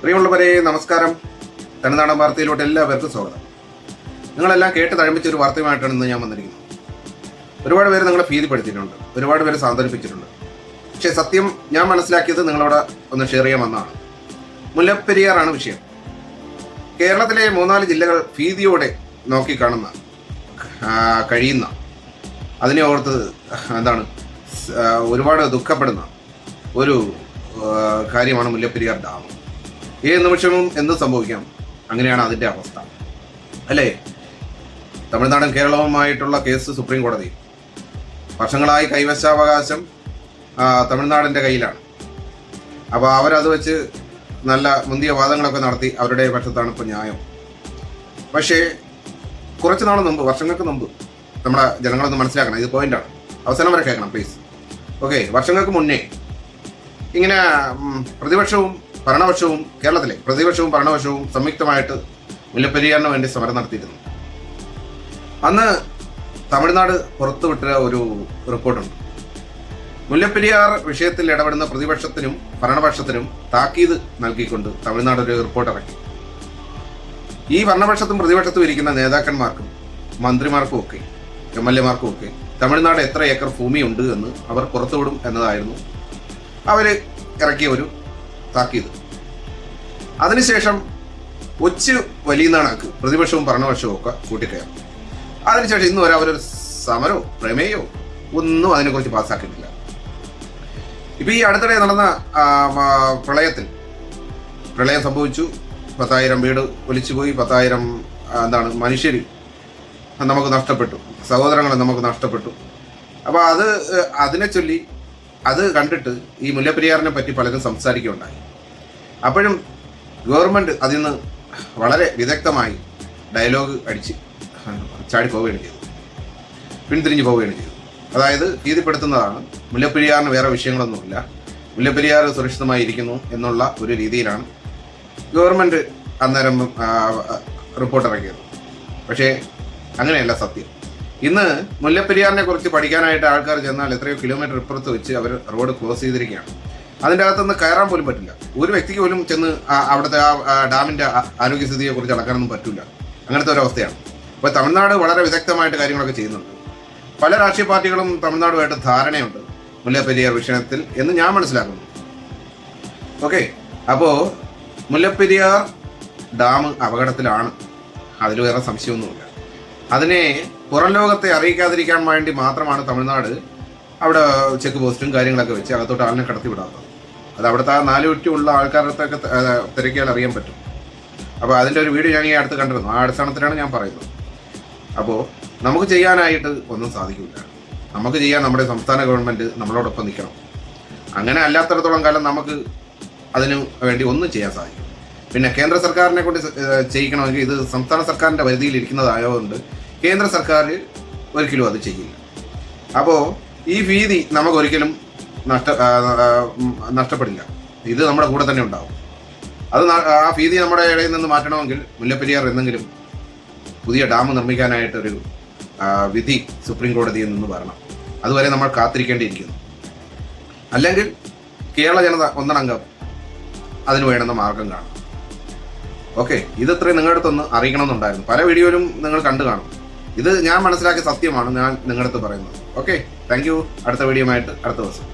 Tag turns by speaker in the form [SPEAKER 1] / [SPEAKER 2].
[SPEAKER 1] പ്രിയമുള്ളവരെ നമസ്കാരം. തമിഴ്നാടൻ വാർത്തയിലോട്ട് എല്ലാവർക്കും സ്വാഗതം. നിങ്ങളെല്ലാം കേട്ട് തഴമ്പിച്ച ഒരു വാർത്തയുമായിട്ടാണ് ഇന്ന് ഞാൻ വന്നിരിക്കുന്നത്. ഒരുപാട് പേര് നിങ്ങളെ ഭീതിപ്പെടുത്തിയിട്ടുണ്ട്. ഒരുപാട് പേര് സാന്ത്വനിപ്പിച്ചിട്ടുണ്ട്. പക്ഷേ സത്യം ഞാൻ മനസ്സിലാക്കിയത് നിങ്ങളോട് ഒന്ന് ഷെയർ ചെയ്യാൻ വന്നതാണ്. മുല്ലപ്പെരിയാറാണ് വിഷയം. കേരളത്തിലെ മൂന്നാൽ ജില്ലകൾ ഭീതിയോടെ നോക്കിക്കാണുന്ന കാണുന്ന കഴിയുന്ന അതിനെ ഓർത്ത് എന്താണ് ഒരുപാട് ദുഃഖപ്പെടുന്ന ഒരു കാര്യമാണ് മുല്ലപ്പെരിയാർ ഡാം. ഏത് നിമിഷവും എന്ത് സംഭവിക്കാം. അങ്ങനെയാണ് അതിന്റെ അവസ്ഥ. അല്ലേ? തമിഴ്നാടും കേരളവുമായിട്ടുള്ള കേസ് സുപ്രീം കോടതി. വർഷങ്ങളായി കൈവശാവകാശം തമിഴ്നാടിന്റെ കയ്യിലാണ്. അപ്പോൾ അവരത് വെച്ച് നല്ല മുന്തിയ വാദങ്ങളൊക്കെ നടത്തി അവരുടെ പക്ഷത്താണ് ഇപ്പോൾ ന്യായം. പക്ഷേ കുറച്ച് നാൾ മുമ്പ് വർഷങ്ങൾക്ക് മുമ്പ് നമ്മുടെ ജനങ്ങളൊന്ന് മനസ്സിലാക്കണം. ഇത് പോയിന്റാണ് അവസാനം വരെ കേൾക്കണം പ്ലീസ് ഓക്കെ വർഷങ്ങൾക്ക് മുന്നേ ഇങ്ങനെ പ്രതിപക്ഷവും ഭരണപക്ഷവും കേരളത്തിലെ പ്രതിപക്ഷവും ഭരണപക്ഷവും സംയുക്തമായിട്ട് മുല്ലപ്പെരിയാറിന് വേണ്ടി സമരം നടത്തിയിരുന്നു. അന്ന് തമിഴ്നാട് പുറത്തുവിട്ട ഒരു റിപ്പോർട്ടുണ്ട്. മുല്ലപ്പെരിയാർ വിഷയത്തിൽ ഇടപെടുന്ന പ്രതിപക്ഷത്തിനും ഭരണപക്ഷത്തിനും താക്കീത് നൽകിക്കൊണ്ട് തമിഴ്നാട് ഒരു റിപ്പോർട്ട് ഇറക്കി. ഈ ഭരണപക്ഷത്തും പ്രതിപക്ഷത്തും ഇരിക്കുന്ന നേതാക്കന്മാർക്കും മന്ത്രിമാർക്കും ഒക്കെ എം എൽ എമാർക്കും ഒക്കെ തമിഴ്നാട് എത്ര ഏക്കർ ഭൂമിയുണ്ട് എന്ന് അവർ പുറത്തുവിടും എന്നതായിരുന്നു അവർ ഇറക്കിയ ഒരു താക്കീത് അതിനുശേഷം ഒച്ച് വലിയ കണക്ക് പ്രതിപക്ഷവും ഭരണപക്ഷവും ഒക്കെ കൂട്ടിക്കയറും അതിനുശേഷം ഇന്ന് വരെ അവരൊരു സമരമോ പ്രമേയോ ഒന്നും അതിനെക്കുറിച്ച് പാസ്സാക്കിയിട്ടില്ല ഇപ്പൊ ഈ അടുത്തിടെ നടന്ന പ്രളയത്തിൽ പ്രളയം സംഭവിച്ചു. പത്തായിരം വീട് ഒലിച്ചുപോയി പത്തായിരം എന്താണ് മനുഷ്യർ നമുക്ക് നഷ്ടപ്പെട്ടു. സഹോദരങ്ങളെ നമുക്ക് നഷ്ടപ്പെട്ടു. അപ്പോൾ അത് അതിനെ ചൊല്ലി അത് കണ്ടിട്ട് ഈ മുല്ലപ്പെരിയാറിനെ പറ്റി പലരും സംസാരിക്കുകയുണ്ടായി. അപ്പോഴും ഗവൺമെന്റ് അതിൽ നിന്ന് വളരെ വിദഗ്ധമായി ഡയലോഗ് അടിച്ച് ചാടി പോവുകയാണ് ചെയ്തത്. പിന്തിരിഞ്ഞു പോവുകയാണ് ചെയ്തത്. അതായത് ഭീതിപ്പെടുത്തുന്നതാണ്. മുല്ലപ്പെരിയാറിന് വേറെ വിഷയങ്ങളൊന്നുമില്ല. മുല്ലപ്പെരിയാർ സുരക്ഷിതമായി ഇരിക്കുന്നു എന്നുള്ള ഒരു രീതിയിലാണ് ഗവൺമെന്റ് അന്നേരം റിപ്പോർട്ട് ഇറക്കിയത് പക്ഷേ അങ്ങനെയല്ല സത്യം. ഇന്ന് മുല്ലപ്പെരിയാറിനെ കുറിച്ച് പഠിക്കാനായിട്ട് ആൾക്കാർ ചെന്നാൽ എത്രയോ കിലോമീറ്റർ ഇപ്പുറത്ത് വെച്ച് അവർ റോഡ് ക്ലോസ് ചെയ്തിരിക്കുകയാണ്. അതിന്റെ അകത്തുനിന്ന് കയറാൻ പോലും പറ്റില്ല. ഒരു വ്യക്തിക്ക് പോലും ചെന്ന് അവിടുത്തെ ആ ഡാമിന്റെ ആരോഗ്യസ്ഥിതിയെ കുറിച്ച് അളക്കാനൊന്നും പറ്റില്ല അങ്ങനത്തെ ഒരു അവസ്ഥയാണ്. അപ്പോൾ തമിഴ്നാട് വളരെ വിദഗ്ധമായിട്ട് കാര്യങ്ങളൊക്കെ ചെയ്യുന്നുണ്ട്. പല രാഷ്ട്രീയ പാർട്ടികളും തമിഴ്നാടുമായിട്ട് ധാരണയുണ്ട് മുല്ലപ്പെരിയാർ വിഷയത്തിൽ എന്ന് ഞാൻ മനസ്സിലാക്കുന്നു. ഓക്കെ അപ്പോൾ മുല്ലപ്പെരിയാർ ഡാം അപകടത്തിലാണ്. അതിൽ വേറെ സംശയമൊന്നുമില്ല. അതിനെ പുറം ലോകത്തെ അറിയിക്കാതിരിക്കാൻ വേണ്ടി മാത്രമാണ് തമിഴ്നാട് അവിടെ ചെക്ക് പോസ്റ്റും കാര്യങ്ങളൊക്കെ വെച്ച് അകത്തോട്ട് ആളിനെ കടത്തി വിടാത്തത്. അത് അവിടുത്തെ ആ നാല് ചുറ്റുമുള്ള ആൾക്കാരുടെ തിരക്കിയാൽ അറിയാൻ പറ്റും. അപ്പോൾ അതിന്റെ ഒരു വീഡിയോ ഞാൻ ഈ അടുത്ത് കണ്ടിരുന്നു. ആ അടിസ്ഥാനത്തിലാണ് ഞാൻ പറയുന്നത്. അപ്പോൾ നമുക്ക് ചെയ്യാനായിട്ട് ഒന്നും സാധിക്കില്ല. നമുക്ക് ചെയ്യാൻ നമ്മുടെ സംസ്ഥാന ഗവൺമെന്റ് നമ്മളോടൊപ്പം നിൽക്കണം. അങ്ങനെ അല്ലാത്തടത്തോളം കാലം നമുക്ക് അതിനു വേണ്ടി ഒന്നും ചെയ്യാൻ സാധിക്കും പിന്നെ കേന്ദ്ര സർക്കാരിനെ കൊണ്ട് ചെയ്യിക്കണമെങ്കിൽ ഇത് സംസ്ഥാന സർക്കാരിന്റെ പരിധിയിൽ ഇരിക്കുന്നതായതുകൊണ്ട് കേന്ദ്ര സർക്കാർ ഒരിക്കലും അത് ചെയ്യില്ല. അപ്പോൾ ഈ ഭീതി നമുക്കൊരിക്കലും നഷ്ട നഷ്ടപ്പെടില്ല. ഇത് നമ്മുടെ കൂടെ തന്നെ ഉണ്ടാവും. അത് ആ ഭീതി നമ്മുടെ ഇടയിൽ നിന്ന് മാറ്റണമെങ്കിൽ മുല്ലപ്പെരിയാർ എന്തെങ്കിലും പുതിയ ഡാം നിർമ്മിക്കാനായിട്ടൊരു വിധി സുപ്രീം കോടതിയിൽ നിന്ന് വരണം. അതുവരെ നമ്മൾ കാത്തിരിക്കേണ്ടിയിരിക്കുന്നു. അല്ലെങ്കിൽ കേരള ജനത ഒന്നടങ്കം അതിന് വേണ്ടുന്ന മാർഗം കാണും. ഓക്കെ ഇതത്രയും നിങ്ങളുടെ അടുത്തൊന്ന് അറിയിക്കണമെന്നുണ്ടായിരുന്നു പല വീഡിയോയിലും നിങ്ങൾ കണ്ടു കാണും. ഇത് ഞാൻ മനസ്സിലാക്കിയ സത്യമാണ് ഞാൻ നിങ്ങളുടെ അടുത്ത് പറയുന്നത്. ഓക്കെ താങ്ക് യു അടുത്ത വീഡിയോ ആയിട്ട് അടുത്ത ദിവസം.